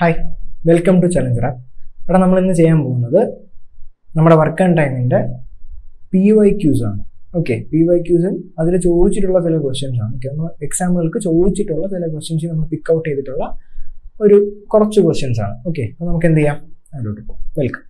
Hi welcome to Challenger app ഇവിടെ നമ്മൾ ഇന്ന് ചെയ്യാൻ പോകുന്നത് നമ്മുടെ വർക്ക് ആൻഡ് ടൈമിന്റെ പി വൈ ക്യൂസ് ആണ്. ഓക്കെ പി വൈ ക്യൂസിൽ അതിൽ ചോദിച്ചിട്ടുള്ള ചില ക്വസ്റ്റ്യൻസ് ആണ്. ഓക്കെ നമ്മൾ എക്സാമുകൾക്ക് ചോദിച്ചിട്ടുള്ള ചില ക്വസ്റ്റ്യൻസ് നമ്മൾ പിക്ക് ഔട്ട് ചെയ്തിട്ടുള്ള ഒരു കുറച്ച് ക്വസ്റ്റ്യൻസ് ആണ്. ഓക്കെ അപ്പോൾ നമുക്ക് എന്ത് ചെയ്യാം? അതിലോട്ട് പോകാം വെൽക്കം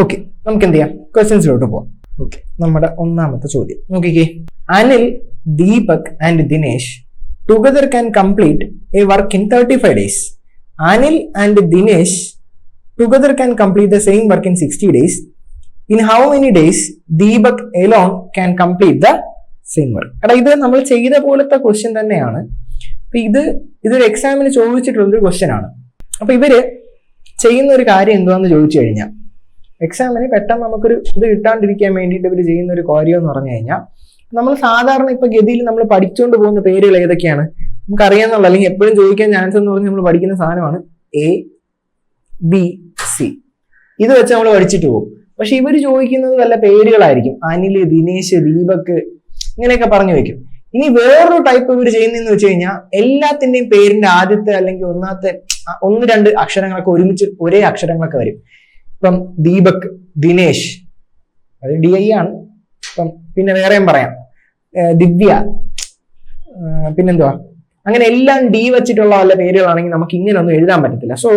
ഓക്കെ നമുക്ക് എന്ത് ചെയ്യാം ക്വസ്റ്റ്യൻസിലോട്ട് പോവാം. ഓക്കെ നമ്മുടെ ഒന്നാമത്തെ ചോദ്യം. നോക്കിക്കേ. Anil Deepak and Dinesh together can complete a work in thirty five days Anil and Dinesh together can complete the same work in sixty days in how many days Deepak alone can complete the same work എടാ ഇത് നമ്മൾ ചെയ്ത പോലത്തെ question തന്നെയാണ്. അപ്പൊ ഇത് ഇതൊരു എക്സാമിന് ചോദിച്ചിട്ടുള്ളൊരു ക്വസ്റ്റ്യൻ ആണ്. അപ്പൊ ഇവർ ചെയ്യുന്ന ഒരു കാര്യം എന്തുവാന്ന് ചോദിച്ചു കഴിഞ്ഞാൽ എക്സാമിന് പെട്ടെന്ന് നമുക്കൊരു ഇത് കിട്ടാണ്ടിരിക്കാൻ വേണ്ടിയിട്ട് ഇവർ ചെയ്യുന്ന ഒരു കാര്യം എന്ന് പറഞ്ഞു കഴിഞ്ഞാൽ നമ്മൾ സാധാരണ ഇപ്പൊ ഗതിയിൽ നമ്മൾ പഠിച്ചുകൊണ്ട് പോകുന്ന പേരുകൾ ഏതൊക്കെയാണ്? നമുക്കറിയാന്നുള്ള അല്ലെങ്കിൽ എപ്പോഴും ചോദിക്കാൻ ചാൻസ് എന്ന് പറഞ്ഞ് നമ്മൾ പഠിക്കുന്ന സാധനമാണ് എ ബി സി ഇത് വെച്ച് നമ്മൾ പഠിച്ചിട്ട് പോകും. പക്ഷെ ഇവർ ചോദിക്കുന്നത് വല്ല പേരുകളായിരിക്കും. അനിൽ ദിനേശ് ദീപക് ഇങ്ങനെയൊക്കെ പറഞ്ഞു വെക്കും. ഇനി വേറൊരു ടൈപ്പ് ഇവർ ചെയ്യുന്നതെന്ന് വെച്ച് കഴിഞ്ഞാൽ എല്ലാത്തിന്റെയും പേരിന്റെ ആദ്യത്തെ അല്ലെങ്കിൽ ഒന്നാമത്തെ ഒന്ന് രണ്ട് അക്ഷരങ്ങളൊക്കെ ഒരുമിച്ച് ഒരേ അക്ഷരങ്ങളൊക്കെ വരും. ഇപ്പം ദീപക് ദിനേശ് അത് ഡി ഐ ആണ്. ഇപ്പം പിന്നെ വേറെയും പറയാം. ദിവ്യ. പിന്നെന്തുവാ? അങ്ങനെ എല്ലാം ഡി വെച്ചിട്ടുള്ള വല്ല പേരുകളാണെങ്കിൽ നമുക്ക് ഇങ്ങനെ ഒന്നും എഴുതാൻ പറ്റത്തില്ല. സോ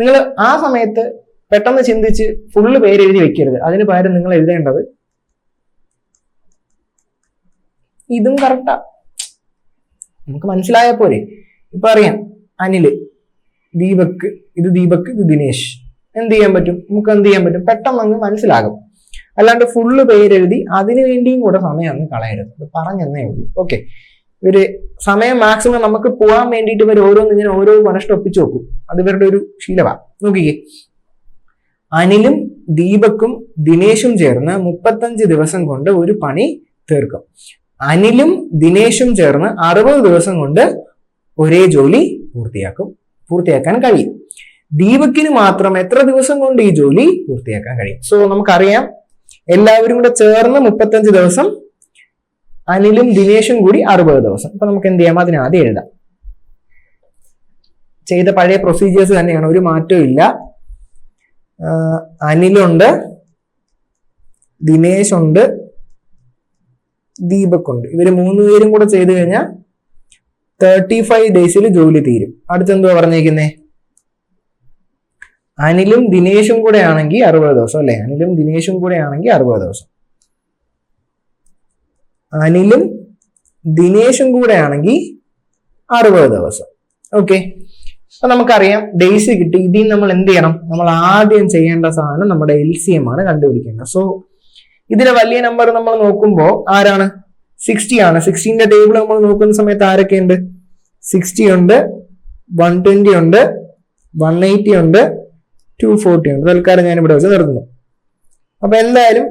നിങ്ങൾ ആ സമയത്ത് പെട്ടെന്ന് ചിന്തിച്ച് ഫുള്ള് പേര് എഴുതി വെക്കരുത്. അതിന് പകരം നിങ്ങൾ എഴുതേണ്ടത് ഇതും കറക്റ്റാ നമുക്ക് മനസ്സിലായ പോലെ ഇപ്പൊ അറിയാം. അനിൽ ദീപക് ഇത് ദീപക് ഇത് ദിനേശ്. എന്ത് ചെയ്യാൻ പറ്റും? നമുക്ക് എന്ത് ചെയ്യാൻ പറ്റും? പെട്ടെന്ന് അങ്ങ് മനസ്സിലാകും. അല്ലാണ്ട് ഫുള്ള് പേരെഴുതി അതിനു വേണ്ടിയും കൂടെ സമയം അങ്ങ് കളയരുത്. അത് പറഞ്ഞെന്നേ ഉള്ളൂ. ഓക്കെ ഇവർ സമയം മാക്സിമം നമുക്ക് പോകാൻ വേണ്ടിയിട്ട് ഇവർ ഓരോന്ന് ഇങ്ങനെ ഓരോ മനുഷ്യ ഒപ്പിച്ചു നോക്കും അത് ഇവരുടെ ഒരു ശീലമാണ് നോക്കിക്കേ. അനിലും ദീപക്കും ദിനേശും ചേർന്ന് മുപ്പത്തഞ്ച് ദിവസം കൊണ്ട് ഒരു പണി തീർക്കും. അനിലും ദിനേശും ചേർന്ന് അറുപത് ദിവസം കൊണ്ട് ഒരേ ജോലി പൂർത്തിയാക്കും. പൂർത്തിയാക്കാൻ കഴിയും. ദീപക്കിന് മാത്രം എത്ര ദിവസം കൊണ്ട് ഈ ജോലി പൂർത്തിയാക്കാൻ കഴിയും? സോ നമുക്കറിയാം. എല്ലാവരും കൂടെ ചേർന്ന് മുപ്പത്തഞ്ച് ദിവസം അനിലും ദിനേശും കൂടി അറുപത് ദിവസം. അപ്പൊ നമുക്ക് എന്ത് ചെയ്യാം? അതിന് ആദ്യം എഴുതാം. ചെയ്ത പഴയ പ്രൊസീജിയേഴ്സ് തന്നെയാണ്. ഒരു മാറ്റവും ഇല്ല. അനിലുണ്ട് ദിനേശ് ഉണ്ട് ദീപക് ഉണ്ട് ഇവർ മൂന്ന് പേരും കൂടെ ചെയ്തു കഴിഞ്ഞാൽ തേർട്ടി ഫൈവ് ഡേയ്സിൽ ജോലി തീരും. അടുത്തെന്തുവാ പറഞ്ഞേക്കുന്നേ അനിലും ദിനേശും കൂടെ ആണെങ്കിൽ അറുപത് ദിവസം അല്ലെ? അനിലും ദിനേശും കൂടെ ആണെങ്കിൽ അറുപത് ദിവസം. അനിലും ദിനേശും കൂടെ ആണെങ്കിൽ അറുപത് ദിവസം. ഓക്കെ അപ്പൊ നമുക്കറിയാം ഡേയ്സ് കിട്ടി. ഇതിൽ നമ്മൾ എന്ത് ചെയ്യണം? നമ്മൾ ആദ്യം ചെയ്യേണ്ട സാധനം നമ്മുടെ എൽ സി എം ആണ് കണ്ടുപിടിക്കേണ്ടത്. സോ ഇതിലെ വലിയ നമ്പർ നമ്മൾ നോക്കുമ്പോൾ ആരാണ്? സിക്സ്റ്റി ആണ്. സിക്സ്റ്റീന്റെ ടേബിൾ നമ്മൾ നോക്കുന്ന സമയത്ത് ആരൊക്കെ ഉണ്ട് സിക്സ്റ്റി ഉണ്ട് വൺ ട്വന്റി ഉണ്ട് വൺ എയ്റ്റി ഉണ്ട് ടു ഫോർട്ടി ഉണ്ട് തൽക്കാലം ഞാൻ ഇവിടെ വെച്ച് നിർത്തുന്നു. അപ്പൊ എന്തായാലും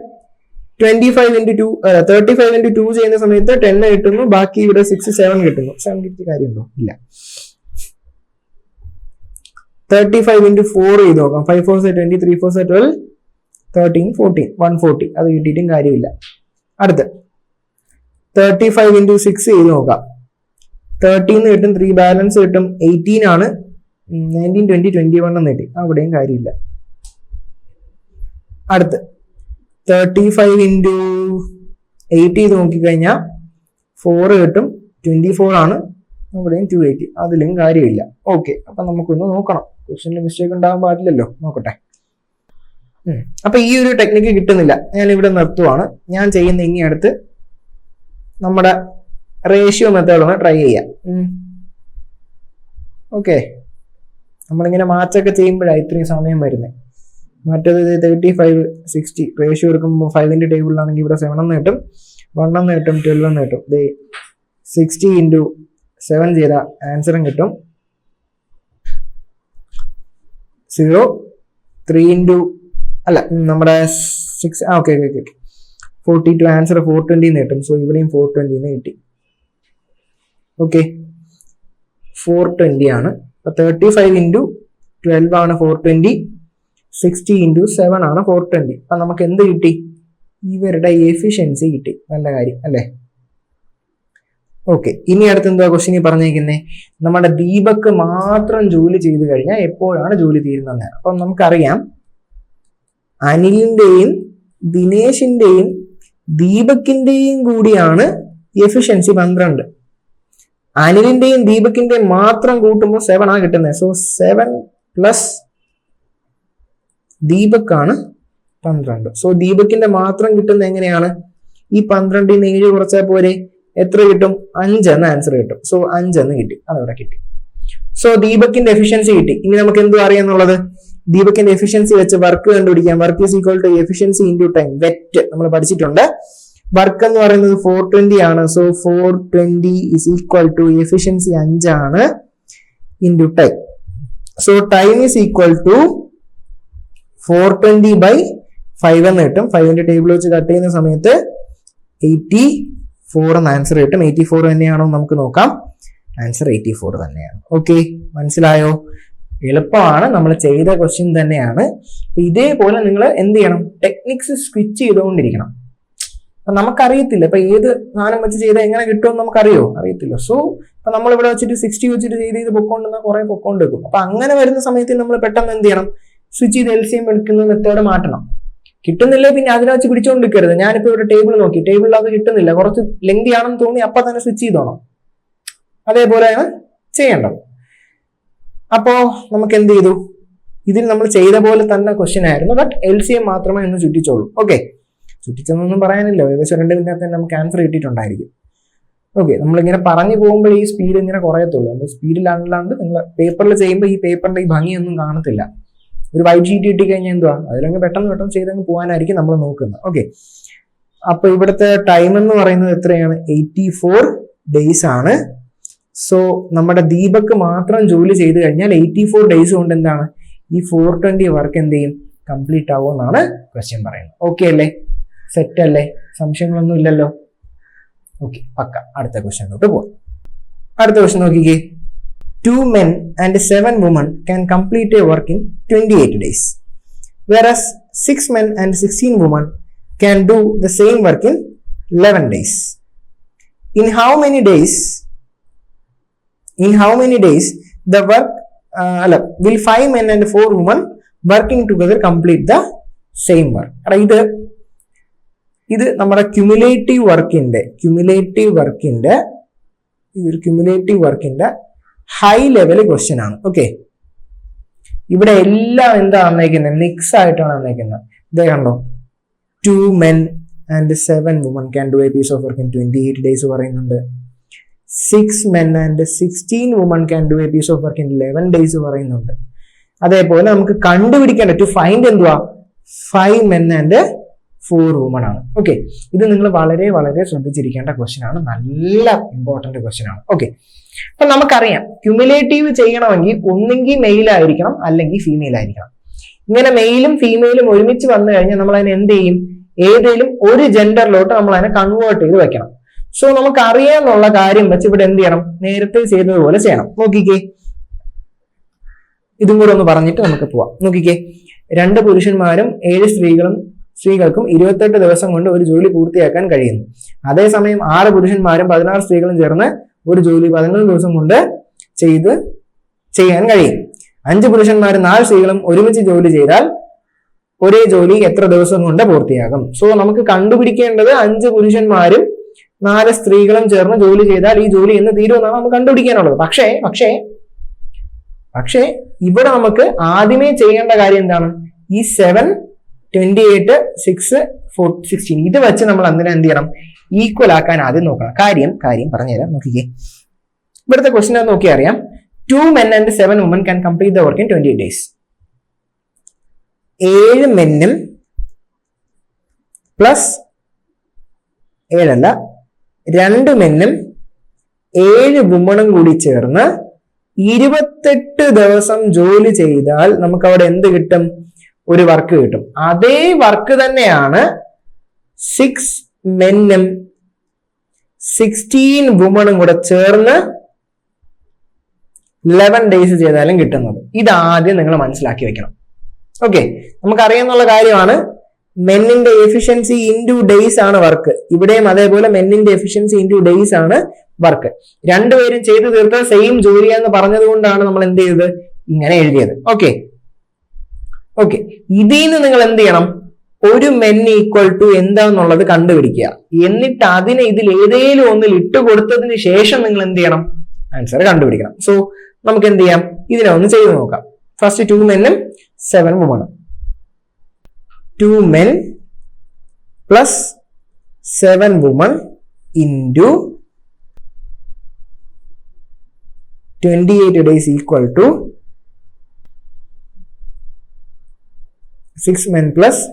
twenty five into two thirty five into two ചെയ്യുന്ന സമയത്ത് ടെൻ കിട്ടുന്നു. ബാക്കി ഇവിടെ സിക്സ് സെവൻ കിട്ടുന്നു. സെവൻ കിട്ടിയ കാര്യമുണ്ടോ? ഇല്ല. തേർട്ടി ഫൈവ് ഇന്റു ഫോർ ചെയ്ത് നോക്കാം. ഫൈവ് ഫോർ സെ ട്വന്റി ത്രീ ഫോർ സെ twelve thirteen fourteen one forty അത് കിട്ടിയിട്ടും കാര്യമില്ല. അടുത്ത്. തേർട്ടി ഫൈവ് ഇന്റു സിക്സ് ചെയ്ത് നോക്കാം. തേർട്ടീന്ന് കിട്ടും ത്രീ ബാലൻസ് കിട്ടും എയ്റ്റീൻ ആണ്. നയന്റീൻ ട്വന്റി ട്വന്റി വൺ എന്നിട്ട് അവിടെയും കാര്യമില്ല. അടുത്ത്. തേർട്ടി ഫൈവ് ഇന്റു എയ്റ്റ് ചെയ്ത് നോക്കിക്കഴിഞ്ഞാൽ ഫോർ കിട്ടും. ട്വന്റി ഫോർ ആണ്. അവിടെയും ടു എയ്റ്റി അതിലും കാര്യമില്ല. ഓക്കെ അപ്പൊ നമുക്കൊന്ന് നോക്കണം. ക്വസ്റ്റ്യനിൽ മിസ്റ്റേക്ക് ഉണ്ടാകാൻ പാടില്ലല്ലോ. നോക്കട്ടെ. അപ്പൊ ഈ ഒരു ടെക്നിക്ക് കിട്ടുന്നില്ല. ഞാൻ ഇവിടെ നിർത്തുവാണ്. ഞാൻ ചെയ്യുന്ന ഇനി അടുത്ത് നമ്മുടെ റേഷ്യോ മെത്തേഡ് ഒന്ന് ട്രൈ ചെയ്യാം. ഓക്കെ നമ്മളിങ്ങനെ മാച്ചൊക്കെ ചെയ്യുമ്പോഴാണ് ഇത്രയും സമയം വരുന്നത് മറ്റേത് തേർട്ടി ഫൈവ് സിക്സ്റ്റി റേഷ്യോ എടുക്കുമ്പോൾ ഫൈവിന്റെ ടേബിളിലാണെങ്കിൽ ഇവിടെ സെവൻ എന്ന് കിട്ടും വൺ എന്ന് കിട്ടും ട്വൽവ് എന്ന് കിട്ടും. ദേ സിക്സ്റ്റി ഇന്റു സെവൻ ചെയ്ത ആൻസറും കിട്ടും. സീറോ ത്രീ ഇന്റു അല്ല നമ്മുടെ സിക്സ് ആ okay okay okay forty two answer four ട്വന്റിന്ന് കിട്ടും. സോ ഇവിടെയും ഫോർ ട്വന്റിന്ന് കിട്ടി. ഓക്കെ ഫോർ ട്വന്റി ആണ്. അപ്പൊ തേർട്ടി ഫൈവ് ഇന്റു ട്വൽവ് ആണ് four twenty sixty into seven ആണ് ഫോർ ട്വന്റി അപ്പൊ നമുക്ക് എന്ത് കിട്ടി? ഇവരുടെ എഫിഷ്യൻസി കിട്ടി. നല്ല കാര്യം അല്ലേ? ഓക്കെ ഇനി അടുത്ത് എന്താ ക്വസ്റ്റ്യൻ പറഞ്ഞേക്കുന്നേ? നമ്മുടെ ദീപക്ക് മാത്രം ജോലി ചെയ്തു കഴിഞ്ഞാൽ എപ്പോഴാണ് ജോലി തീരുന്നത് അപ്പം നമുക്കറിയാം അനിലിന്റെയും ദിനേശിന്റെയും ദീപക്കിന്റെയും കൂടിയാണ് എഫിഷ്യൻസി പന്ത്രണ്ട്. അനിലിന്റെയും ദീപക്കിന്റെയും മാത്രം കൂട്ടുമ്പോൾ സെവൻ ആണ് കിട്ടുന്നത് സോ സെവൻ പ്ലസ് ദീപക്കാണ് പന്ത്രണ്ട്. സോ ദീപക്കിന്റെ മാത്രം കിട്ടുന്നത് എങ്ങനെയാണ്? ഈ പന്ത്രണ്ടിൽ നിന്ന് ഏഴ് കുറച്ചാൽ പോരെ? എത്ര കിട്ടും? അഞ്ചെന്ന് ആൻസർ കിട്ടും. സോ അഞ്ചെന്ന് കിട്ടി. അതവിടെ കിട്ടി. സോ ദീപക്കിന്റെ എഫിഷ്യൻസി കിട്ടി. ഇനി നമുക്ക് എന്തു അറിയാന്നുള്ളത് ദീപക്കിന്റെ എഫിഷ്യൻസി വെച്ച് വർക്ക് കണ്ടുപിടിക്കാം. Work is equal to efficiency into time wet നമ്മൾ പഠിച്ചിട്ടുണ്ട്. വർക്ക് എന്ന് പറയുന്നത് ഫോർ ട്വന്റി ആണ്. So four twenty is equal to efficiency അഞ്ചാണ് into time so time is equal to four twenty by five എന്ന് കിട്ടും. ഫൈവിന്റെ ടേബിൾ വെച്ച് കട്ട് ചെയ്യുന്ന സമയത്ത് എയ്റ്റി ഫോർ എന്ന് ആൻസർ കിട്ടും. എയ്റ്റി ഫോർ തന്നെയാണോ നമുക്ക് നോക്കാം. ആൻസർ എയ്റ്റി ഫോർ തന്നെയാണ്. ഓക്കെ മനസ്സിലായോ? എളുപ്പമാണ്. നമ്മൾ ചെയ്ത ക്വസ്റ്റ്യൻ തന്നെയാണ്. ഇതേപോലെ നിങ്ങൾ എന്ത് ചെയ്യണം? ടെക്നിക്സ് സ്വിച്ച് ചെയ്തുകൊണ്ടിരിക്കണം. അപ്പൊ നമുക്കറിയത്തില്ല. ഇപ്പൊ ഏത് സാധനം വെച്ച് ചെയ്താൽ എങ്ങനെ കിട്ടുമെന്ന് നമുക്കറിയോ? അറിയത്തില്ല. സോ ഇപ്പൊ നമ്മൾ ഇവിടെ വെച്ചിട്ട് സിക്സ്റ്റി വെച്ചിട്ട് ചെയ്ത് ചെയ്ത് പൊക്കോണ്ടെന്നാൽ കുറെ പൊക്കോണ്ട് വെക്കും അപ്പൊ അങ്ങനെ വരുന്ന സമയത്ത് നമ്മൾ പെട്ടെന്ന് എന്ത് ചെയ്യണം? സ്വിച്ച് ചെയ്ത് എൽ സി എം എടുക്കുന്ന മെത്തേഡ് മാറ്റണം. കിട്ടുന്നില്ല പിന്നെ അതിനെ വെച്ച് പിടിച്ചോണ്ടിരിക്കരുത്. ഞാനിപ്പോ ഇവിടെ ടേബിൾ നോക്കി. ടേബിളിൽ അത് കിട്ടുന്നില്ല. കുറച്ച് ലെങ്തി ആണെന്ന് തോന്നി അപ്പൊ തന്നെ സ്വിച്ച് ചെയ്തോണം. അതേപോലെയാണ് ചെയ്യേണ്ടത്. അപ്പോ നമുക്ക് എന്ത് ചെയ്തു? ഇതിൽ നമ്മൾ ചെയ്ത പോലെ തന്നെ ക്വസ്റ്റ്യൻ ആയിരുന്നു. ബട്ട് എൽ സി എം മാത്രമേ ഇന്ന് ചുറ്റിച്ചോളൂ ഓക്കെ ചുറ്റിച്ചെന്നൊന്നും പറയാനില്ല. ഏകദേശം രണ്ട് മിനിറ്റ് തന്നെ നമുക്ക് ആൻസർ കിട്ടിയിട്ടുണ്ടായിരിക്കും. ഓക്കെ നമ്മളിങ്ങനെ പറഞ്ഞു പോകുമ്പോൾ ഈ സ്പീഡ് ഇങ്ങനെ കുറയത്തുള്ളൂ. നമ്മൾ സ്പീഡിലല്ലാണ്ട് നിങ്ങൾ പേപ്പറിൽ ചെയ്യുമ്പോൾ ഈ പേപ്പറിന്റെ ഈ ഭംഗിയൊന്നും കാണത്തില്ല. ഒരു വൈറ്റ് ഷീറ്റ് കിട്ടി കഴിഞ്ഞാൽ എന്തുവാ? അതിലങ്ങ് പെട്ടെന്ന് പെട്ടെന്ന് ചെയ്തങ്ങ് പോകാനായിരിക്കും നമ്മൾ നോക്കുന്നത്. ഓക്കെ അപ്പോൾ ഇവിടുത്തെ ടൈം എന്ന് പറയുന്നത് എത്രയാണ്? എയ്റ്റി ഫോർ ഡേയ്സ് ആണ്. സോ നമ്മുടെ ദീപക്ക് മാത്രം ജോലി ചെയ്ത് കഴിഞ്ഞാൽ എയ്റ്റി ഫോർ ഡേയ്സ് കൊണ്ട് എന്താണ്? ഈ ഫോർ ട്വന്റി വർക്ക് എന്ത് ചെയ്യും? കംപ്ലീറ്റ് ആവുമെന്നാണ് ക്വസ്റ്റ്യൻ പറയുന്നത്. ഓക്കെ അല്ലേ? സെറ്റ് അല്ലേ സംശയങ്ങളൊന്നും ഇല്ലല്ലോ ഓക്കെ പക്ക അടുത്ത ക്വസ്റ്റ്യനിലോട്ട് പോവാം അടുത്ത ക്വസ്റ്റ്യൻ നോക്കിക്കേ two men and seven women can complete a work in 28 days, whereas six men and 16 women can do the same work in 11 days. In how many days? In how many days the work uh, അല്ല, five men and four women working together complete the same work? എടാ, ഇത് ഇത് നമ്മുടെ cumulative വർക്കിന്റെ cumulative വർക്കിന്റെ ഇതൊരു cumulative വർക്കിന്റെ high level question ആണ്. ഓക്കെ ഇവിടെ എല്ലാം എന്താ വന്നേക്കുന്നത് മിക്സ് ആയിട്ടാണ് വന്നേക്കുന്നത് ഇതേ കണ്ടോ? Two men and seven woman can do a piece of work in twenty eight days പറയുന്നുണ്ട്. Six men and sixteen woman can do a piece of work in eleven days പറയുന്നുണ്ട്. അതേപോലെ നമുക്ക് കണ്ടുപിടിക്കേണ്ട ടു ഫൈൻഡ് എന്തുവാ? Five men and four woman ആണ്. Okay ഇത് നിങ്ങൾ വളരെ വളരെ ശ്രദ്ധിച്ചിരിക്കേണ്ട ക്വസ്റ്റ്യൻ ആണ്. നല്ല ഇമ്പോർട്ടന്റ് ക്വസ്റ്റ്യൻ ആണ്. ഓക്കെ അപ്പൊ നമുക്കറിയാം. ക്യുമുലേറ്റീവ് ചെയ്യണമെങ്കിൽ ഒന്നെങ്കിൽ മെയിൽ ആയിരിക്കണം അല്ലെങ്കിൽ ഫീമെയിൽ ആയിരിക്കണം. ഇങ്ങനെ മെയിലും ഫീമെയിലും ഒരുമിച്ച് വന്നു കഴിഞ്ഞാൽ നമ്മൾ അതിനെ എന്ത് ചെയ്യും? ഏതെങ്കിലും ഒരു ജെൻഡറിലോട്ട് നമ്മൾ അതിനെ കൺവേർട്ട് ചെയ്ത് വെക്കണം. സോ നമുക്ക് അറിയാന്നുള്ള കാര്യം വെച്ച് ഇവിടെ എന്ത് ചെയ്യണം? നേരത്തെ ചെയ്തതുപോലെ ചെയ്യണം. നോക്കിക്കേ. ഇതും കൂടെ ഒന്ന് പറഞ്ഞിട്ട് നമുക്ക് പോവാം. നോക്കിക്കേ. രണ്ട് പുരുഷന്മാരും ഏഴ് സ്ത്രീകളും സ്ത്രീകൾക്കും ഇരുപത്തെട്ട് ദിവസം കൊണ്ട് ഒരു ജോലി പൂർത്തിയാക്കാൻ കഴിയുന്നു. അതേസമയം ആറ് പുരുഷന്മാരും പതിനാറ് സ്ത്രീകളും ചേർന്ന് ഒരു ജോലി പതിനൊന്ന് ദിവസം കൊണ്ട് ചെയ്ത് ചെയ്യാൻ കഴിയും. അഞ്ച് പുരുഷന്മാരും നാല് സ്ത്രീകളും ഒരുമിച്ച് ജോലി ചെയ്താൽ ഒരേ ജോലി എത്ര ദിവസം കൊണ്ട് പൂർത്തിയാകും. സോ നമുക്ക് കണ്ടുപിടിക്കേണ്ടത് അഞ്ച് പുരുഷന്മാരും നാല് സ്ത്രീകളും ചേർന്ന് ജോലി ചെയ്താൽ ഈ ജോലി എന്ന് തീരുമെന്നാണ് നമുക്ക് കണ്ടുപിടിക്കാനുള്ളത്. പക്ഷേ പക്ഷേ പക്ഷേ ഇവിടെ നമുക്ക് ആദ്യമേ ചെയ്യേണ്ട കാര്യം എന്താണ്? ഈ seven twenty eight six four sixteen ഇത് വെച്ച് നമ്മൾ അന്നിനെ എന്ത് ചെയ്യണം? ഈക്വൽ ആക്കാൻ ആദ്യം നോക്കണം. കാര്യം കാര്യം പറഞ്ഞുതരാം. നോക്കിക്കേ. ഇവിടുത്തെ ക്വസ്റ്റ്യൻ അത് നോക്കി അറിയാം. Two men and seven woman can complete the work in twenty days ഏഴ് മെന്നും പ്ലസ് ഏഴല്ല രണ്ട് മെന്നും ഏഴ് വുമണും കൂടി ചേർന്ന് ഇരുപത്തെട്ട് ദിവസം ജോലി ചെയ്താൽ നമുക്ക് അവിടെ എന്ത് കിട്ടും? ഒരു വർക്ക് കിട്ടും. അതേ വർക്ക് തന്നെയാണ് സിക്സ് മെന്നും സിക്സ്റ്റീൻ വുമണും കൂടെ ചേർന്ന് ലെവൻ ഡേയ്സ് ചെയ്താലും കിട്ടുന്നത്. ഇത് ആദ്യം നിങ്ങൾ മനസ്സിലാക്കി വെക്കണം. ഓക്കെ നമുക്കറിയാന്നുള്ള കാര്യമാണ് മെന്നിന്റെ എഫിഷ്യൻസി ഇന്റു ഡേയ്സ് ആണ് വർക്ക് ഇവിടെയും അതേപോലെ മെന്നിന്റെ എഫിഷ്യൻസി ഇന്റു ഡേയ്സ് ആണ് വർക്ക് രണ്ടുപേരും ചെയ്തു തീർത്ത സെയിം ജോലിയാന്ന് പറഞ്ഞത് കൊണ്ടാണ് നമ്മൾ എന്ത് ചെയ്തത്? ഇങ്ങനെ എഴുതിയത്. ഓക്കെ ഓക്കെ ഇതിൽ നിന്ന് നിങ്ങൾ എന്ത് ചെയ്യണം ഒരു മെൻ ഈക്വൽ ടു എന്താന്നുള്ളത് കണ്ടുപിടിക്കുക. എന്നിട്ട് അതിനെ ഇതിൽ ഏതെങ്കിലും ഒന്നിൽ ഇട്ട് കൊടുത്തതിന് ശേഷം നിങ്ങൾ എന്ത് ചെയ്യണം ആൻസർ കണ്ടുപിടിക്കണം. സോ നമുക്ക് എന്ത് ചെയ്യാം ഇതിനെ ഒന്ന് ചെയ്ത് നോക്കാം. ഫസ്റ്റ് ടു മെന്നും seven വുമണും two men plus seven woman into twenty eight days equal to six men plus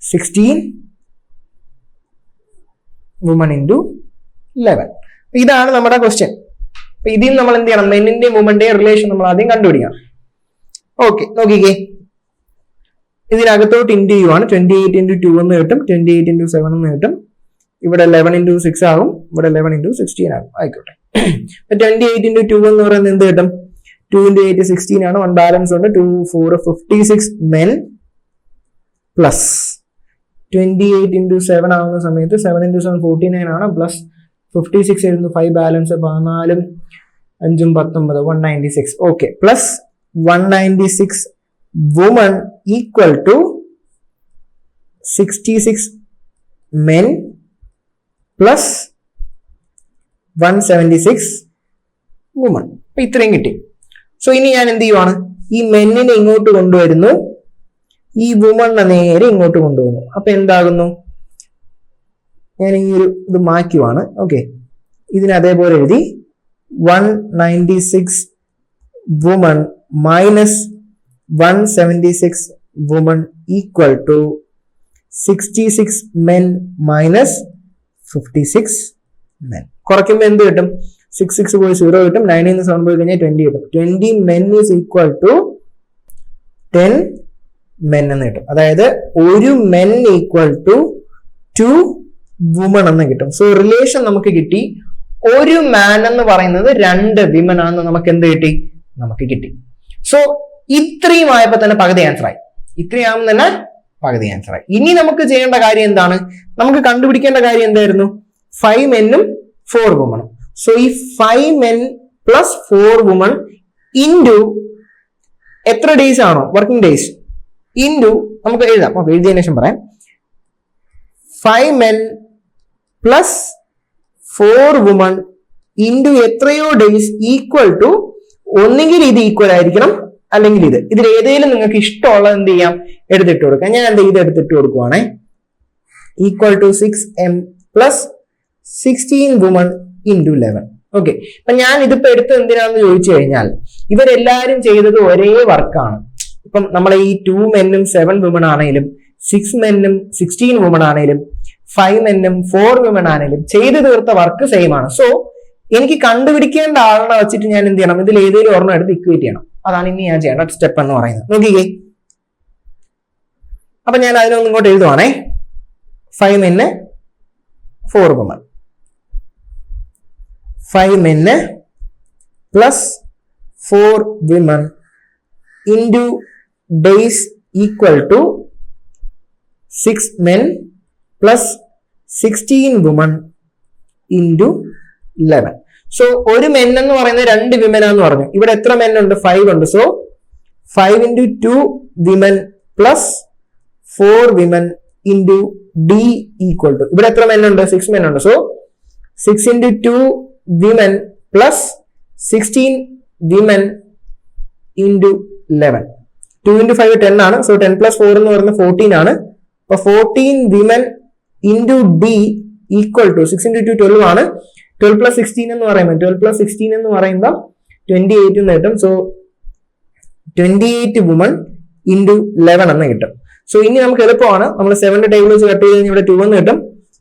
sixteen woman into eleven ഇതാണ് നമ്മുടെ ക്വസ്റ്റ്യൻ അപ്പൊ ഇതിൽ നമ്മൾ എന്ത് ചെയ്യണം? മെന്നിന്റെയും വുമന്റെയും റിലേഷൻ നമ്മൾ ആദ്യം കണ്ടുപിടിക്കണം. ഓക്കെ നോക്കിക്കേ. ഇതിനകത്തോട്ട് ഇന്റു യു ആണ്. ട്വന്റി എയ്റ്റ് ഇന്റു ടു എന്ന് കിട്ടും. ട്വന്റി എയ്റ്റ് ഇന്റു സെവൻ എന്ന് കിട്ടും. ഇവിടെ ലെവൻ ഇന്റു സിക്സ് ആകും. ഇവിടെ ലെവൻ ഇന്റു സിക്സ്റ്റീൻ ആകും. ആയിക്കോട്ടെ. ട്വന്റി എയ്റ്റ് ഇന്റു ടു എന്ന് പറയുന്നത് എന്ത് കിട്ടും? ടു ഇന്റു എയ്റ്റ് സിക്സ്റ്റീൻ ആണ്. വൺ ബാലൻസ് ഉണ്ട്. Two four fifty six men plus twenty eight into seven ആവുന്ന സമയത്ത് seven into seven forty nine ആണ്. പ്ലസ് ഫിഫ്റ്റി സിക്സ് ആയിരുന്നു ഫൈവ് ബാലൻസ് പതിനാലും അഞ്ചും പത്തൊമ്പത് one ninety six okay plus one ninety six woman equal to sixty six men plus one seventy six woman അപ്പം ഇത്രയും കിട്ടി. സോ ഇനി ഞാൻ എന്ത് ചെയ്യുവാണ്? ഈ മെന്നിനെ ഇങ്ങോട്ട് കൊണ്ടുവരുന്നു. ഈ വുമണിനെ നേരെ ഇങ്ങോട്ട് കൊണ്ടുപോകുന്നു അപ്പൊ എന്താകുന്നു? ഞാൻ ഈ ഒരു ഇത് മാറ്റുവാണ് ഓക്കെ ഇതിന് അതേപോലെ എഴുതി. One ninety six woman minus one seventy six woman equal to sixty six men minus fifty six men കുറയ്ക്കുമ്പോൾ എന്ത് കിട്ടും? സിക്സ് സിക്സ് പോയി സീറോ കിട്ടും. നയനിൽ നിന്ന് സെവൻ പോയി കഴിഞ്ഞാൽ ട്വന്റി കിട്ടും. Twenty men is equal to ten men എന്ന് കിട്ടും. അതായത് ഒരു men equal to two woman എന്ന് കിട്ടും. സോ റിലേഷൻ നമുക്ക് കിട്ടി. ഒരു മാൻ എന്ന് പറയുന്നത് രണ്ട് വിമൻ ആണെന്ന് നമുക്ക് എന്ത് കിട്ടി? നമുക്ക് കിട്ടി. സോ ഇത്രയും ആയപ്പോ തന്നെ പകുതി ആൻസർ ആയി. ഇത്രയും ആകുമ്പോൾ തന്നെ പകുതി ആൻസർ ആയി. ഇനി നമുക്ക് ചെയ്യേണ്ട കാര്യം എന്താണ്? നമുക്ക് കണ്ടുപിടിക്കേണ്ട കാര്യം എന്തായിരുന്നു? ഫൈവ് മെന്നും ഫോർ വുമണും സോ ഈ five men plus four woman into എത്ര ഡേയ്സ് ആണോ? വർക്കിംഗ് ഡേയ്സ് ഇന്റു നമുക്ക് എഴുതാം. ഓക്കെ എഴുതിയതിനു ശേഷം പറയാം. Five men plus four woman into എത്രയോ ഡേയ്സ് ഈക്വൽ ടു ഒന്നെങ്കിൽ ഇത് ഈക്വൽ ആയിരിക്കണം അല്ലെങ്കിൽ ഇത്. ഇതിൽ ഏതെങ്കിലും നിങ്ങൾക്ക് ഇഷ്ടമുള്ളത് എന്ത് ചെയ്യാം? എടുത്തിട്ട് കൊടുക്കാം. ഞാൻ എന്താ ഇത് എടുത്തിട്ട് കൊടുക്കുവാണേ? Equal to six M plus sixteen woman into eleven okay അപ്പൊ ഞാൻ ഇതിപ്പോ എടുത്തത് എന്തിനാന്ന് ചോദിച്ചു കഴിഞ്ഞാൽ ഇവരെല്ലാരും ചെയ്തത് ഒരേ വർക്കാണ് ഇപ്പം നമ്മളെ ഈ ടു മെന്നും സെവൻ വുമൺ ആണെങ്കിലും സിക്സ് മെന്നും സിക്സ്റ്റീൻ വുമൺ ആണെങ്കിലും ഫൈവ് മെന്നും ഫോർ വുമൺ ആണെങ്കിലും ചെയ്തു തീർത്ത വർക്ക് സെയിം ആണ്. സോ എനിക്ക് കണ്ടുപിടിക്കേണ്ട ആളെ വെച്ചിട്ട് ഞാൻ എന്ത് ചെയ്യണം? ഇതിൽ ഏതെങ്കിലും ഒരെണ്ണം എടുത്ത് ഇക്വേറ്റ് ചെയ്യണം. അതാണ് ഇനി ഞാൻ ചെയ്യേണ്ട സ്റ്റെപ്പ് എന്ന് പറയുന്നത്. നോക്കിക്കേ. അപ്പൊ ഞാൻ അതിനൊന്നും ഇങ്ങോട്ട് എഴുതുവാണേ. Five men four woman five men plus four women into days equal to six men plus sixteen woman into eleven so ഒരു മെൻ എന്ന് പറയുന്നത് രണ്ട് വിമൻ എന്ന് പറഞ്ഞു. ഇവിടെ എത്ര മെൻ ഉണ്ട്? ഫൈവ് ഉണ്ട്. So five into two women plus four women into D equal to ഇവിടെ എത്ര മെൻ ഉണ്ട്? സിക്സ് മെൻ ഉണ്ട്. So six into two women plus sixteen women into eleven two into five ten ആണ്. So ten plus four എന്ന് പറയുന്നത് fourteen ആണ്. അപ്പൊ fourteen women into D equal to six into two twelve ആണ്. Twelve plus sixteen എന്ന് പറയുമ്പോൾ twelve plus sixteen എന്ന് പറയുമ്പോൾ ട്വന്റി എയ്റ്റ് എന്ന് കിട്ടും. So twenty eight woman into eleven എന്ന് കിട്ടും. സോ ഇനി നമുക്ക് എളുപ്പമാണ്. നമ്മൾ സെവന്റെ ടേബിൾ വെച്ച് കട്ട് ചെയ്ത് കഴിഞ്ഞാൽ ഇവിടെ ടു എന്ന് കിട്ടും.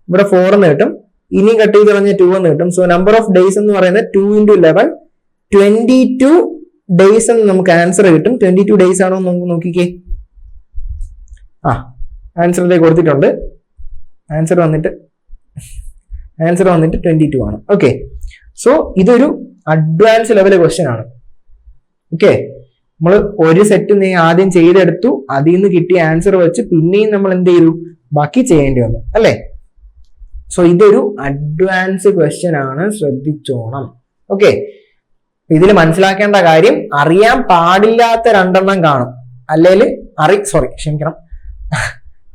ഇവിടെ ഫോർ എന്ന് കിട്ടും. ഇനിയും കട്ട് ചെയ്ത് പറഞ്ഞാൽ ടു എന്ന് കിട്ടും. സോ നമ്പർ ഓഫ് ഡേയ്സ് എന്ന് പറയുന്നത് two into eleven twenty two days എന്ന് നമുക്ക് ആൻസർ കിട്ടും. ട്വന്റി ടു ഡേയ്സ് ആണോ നമുക്ക് നോക്കിക്കേ. ആ ആൻസർ ഇതിലേക്ക് കൊടുത്തിട്ടുണ്ട്. ആൻസർ വന്നിട്ട് ആൻസർ വന്നിട്ട് ട്വന്റി ടു ആണ്. ഓക്കെ സോ ഇതൊരു അഡ്വാൻസ് ലെവൽ ക്വസ്റ്റ്യൻ ആണ്. ഓക്കെ നമ്മൾ ഒരു സെറ്റ് നീ ആദ്യം ചെയ്തെടുത്തു അതിൽ നിന്ന് കിട്ടിയ ആൻസർ വെച്ച് പിന്നെയും നമ്മൾ എന്ത് ചെയ്തു? ബാക്കി ചെയ്യേണ്ടി വന്നു. അല്ലേ? സോ ഇതൊരു അഡ്വാൻസ് ക്വസ്റ്റ്യൻ ആണ്. ശ്രദ്ധിച്ചോണം. ഓക്കെ ഇതിൽ മനസ്സിലാക്കേണ്ട കാര്യം അറിയാൻ പാടില്ലാത്ത രണ്ടെണ്ണം കാണും. അല്ലെങ്കിൽ അറി സോറി ക്ഷമിക്കണം.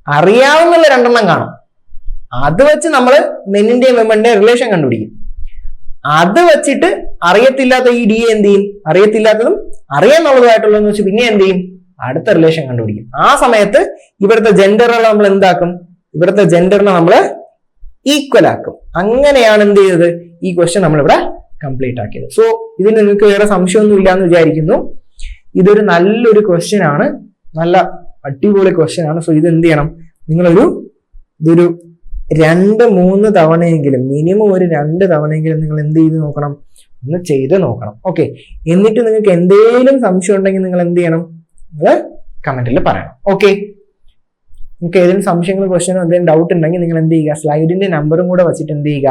അറിയാവുന്നുള്ള രണ്ടെണ്ണം കാണും. അത് വെച്ച് നമ്മൾ മെന്നിന്റെയും വിമന്റെയും റിലേഷൻ കണ്ടുപിടിക്കും. അത് വെച്ചിട്ട് അറിയത്തില്ലാത്ത ഈ ഡി എന്ത് ചെയ്യും? അറിയത്തില്ലാത്തതും അറിയാന്നുള്ളതായിട്ടുള്ളതെന്ന് വെച്ച് പിന്നെ എന്ത് ചെയ്യും? അടുത്ത റിലേഷൻ കണ്ടുപിടിക്കും. ആ സമയത്ത് ഇവിടുത്തെ ജെൻഡറുകളെ നമ്മൾ എന്താക്കും? ഇവിടുത്തെ ജെൻഡറിനെ നമ്മൾ ഈക്വൽ ആക്കും. അങ്ങനെയാണ് എന്ത് ചെയ്തത്? ഈ ക്വസ്റ്റ്യൻ നമ്മളിവിടെ കംപ്ലീറ്റ് ആക്കിയത്. സോ ഇതിന് നിങ്ങൾക്ക് വേറെ സംശയമൊന്നും ഇല്ല എന്ന് വിചാരിക്കുന്നു. ഇതൊരു നല്ലൊരു ക്വസ്റ്റ്യൻ ആണ്. നല്ല അടിപൊളി ക്വസ്റ്റ്യൻ ആണ്. സോ ഇത് എന്ത് ചെയ്യണം? നിങ്ങളൊരു ഇതൊരു രണ്ട് മൂന്ന് തവണയെങ്കിലും മിനിമം ഒരു രണ്ട് തവണയെങ്കിലും നിങ്ങൾ എന്ത് ചെയ്ത് നോക്കണം? ഒന്ന് ചെയ്ത് നോക്കണം. ഓക്കെ എന്നിട്ട് നിങ്ങൾക്ക് എന്തെങ്കിലും സംശയം ഉണ്ടെങ്കിൽ നിങ്ങൾ എന്ത് ചെയ്യണം? നിങ്ങൾ കമന്റിൽ പറയണം. ഓക്കെ നിങ്ങൾക്ക് ഏതെങ്കിലും സംശയങ്ങൾ ക്വസ്റ്റ്യനോ എന്തെങ്കിലും ഡൗട്ട് ഉണ്ടെങ്കിൽ നിങ്ങൾ എന്ത് ചെയ്യുക? സ്ലൈഡിന്റെ നമ്പറും കൂടെ വെച്ചിട്ട് എന്ത് ചെയ്യുക?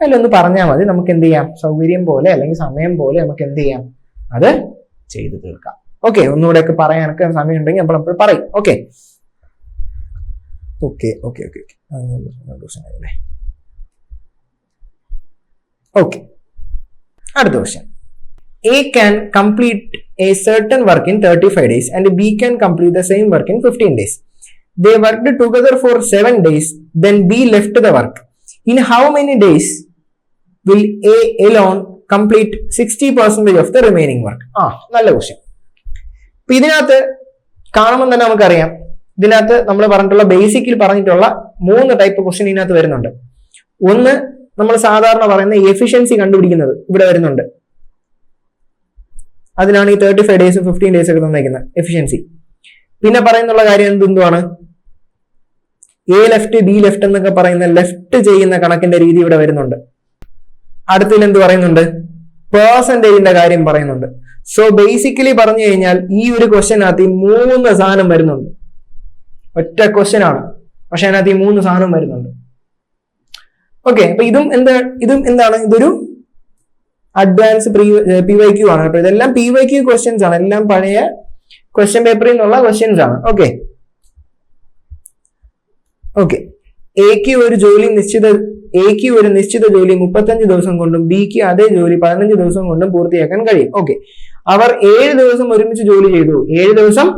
അതിലൊന്ന് പറഞ്ഞാൽ മതി. നമുക്ക് എന്ത് ചെയ്യാം? സൗകര്യം പോലെ അല്ലെങ്കിൽ സമയം പോലെ നമുക്ക് എന്ത് ചെയ്യാം? അത് ചെയ്തു തീർക്കാം. ഓക്കെ ഒന്നുകൂടെ ഒക്കെ പറയാനൊക്കെ സമയം ഉണ്ടെങ്കിൽ നമ്മൾ അപ്പോൾ പറയും. Okay okay okay okay okay okay അടുത്ത question A can complete a certain work in 35 days and B can complete the same work in 15 days. They worked together for 7 days, then B left the work. In how many days will A alone complete 60% of the remaining work? ആ നല്ല question അപ്പൊ ഇതിനകത്ത് കാണുമ്പോൾ തന്നെ നമുക്കറിയാം. ഇതിനകത്ത് നമ്മൾ പറഞ്ഞിട്ടുള്ള ബേസിക്കിൽ പറഞ്ഞിട്ടുള്ള മൂന്ന് ടൈപ്പ് ക്വസ്റ്റ്യൻ ഇതിനകത്ത് വരുന്നുണ്ട്. ഒന്ന് നമ്മൾ സാധാരണ പറയുന്ന എഫിഷ്യൻസി കണ്ടുപിടിക്കുന്നത് ഇവിടെ വരുന്നുണ്ട്. അതിനാണ് ഈ തേർട്ടി ഫൈവ് ഡേയ്സും ഫിഫ്റ്റീൻ ഡേയ്സ് ഒക്കെ തന്നേക്കുന്നത് എഫിഷ്യൻസി പിന്നെ പറയുന്നുള്ള കാര്യം എന്ത് എന്തുവാണ്? എ ലെഫ്റ്റ് ബി ലെഫ്റ്റ് എന്നൊക്കെ പറയുന്ന ലെഫ്റ്റ് ചെയ്യുന്ന കണക്കിന്റെ രീതി ഇവിടെ വരുന്നുണ്ട്. അടുത്തിൽ എന്ത് പറയുന്നുണ്ട്? പേഴ്സന്റേജിന്റെ കാര്യം പറയുന്നുണ്ട്. സോ ബേസിക്കലി പറഞ്ഞു കഴിഞ്ഞാൽ ഈ ഒരു ക്വസ്റ്റ്യനകത്ത് ഈ മൂന്ന് സാധനം വരുന്നുണ്ട്. ഒറ്റ ക്വസ്റ്റ്യൻ ആണ്. പക്ഷെ അതിനകത്ത് ഈ മൂന്ന് സാധനം വരുന്നുണ്ട്. ഓക്കെ അപ്പൊ ഇതും എന്താ ഇതും എന്താണ്? ഇതൊരു advance pre P Y Q ആണ്. കേട്ടോ ഇതെല്ലാം പി വൈ ക്യൂ ക്വസ്റ്റ്യൻസ് ആണ്. എല്ലാം പഴയ ക്വസ്റ്റ്യൻ പേപ്പറിൽ നിന്നുള്ള ക്വസ്റ്റ്യൻസ് ആണ്. ഓക്കെ ഓക്കെ എക്ക് ഒരു ജോലി നിശ്ചിത എക്ക് ഒരു നിശ്ചിത ജോലി മുപ്പത്തഞ്ച് ദിവസം കൊണ്ടും ബിക്ക് അതേ ജോലി പതിനഞ്ച് ദിവസം കൊണ്ടും പൂർത്തിയാക്കാൻ കഴിയും. ഓക്കെ അവർ ഏഴ് ദിവസം ഒരുമിച്ച് ജോലി ചെയ്തു. ഏഴ് ദിവസം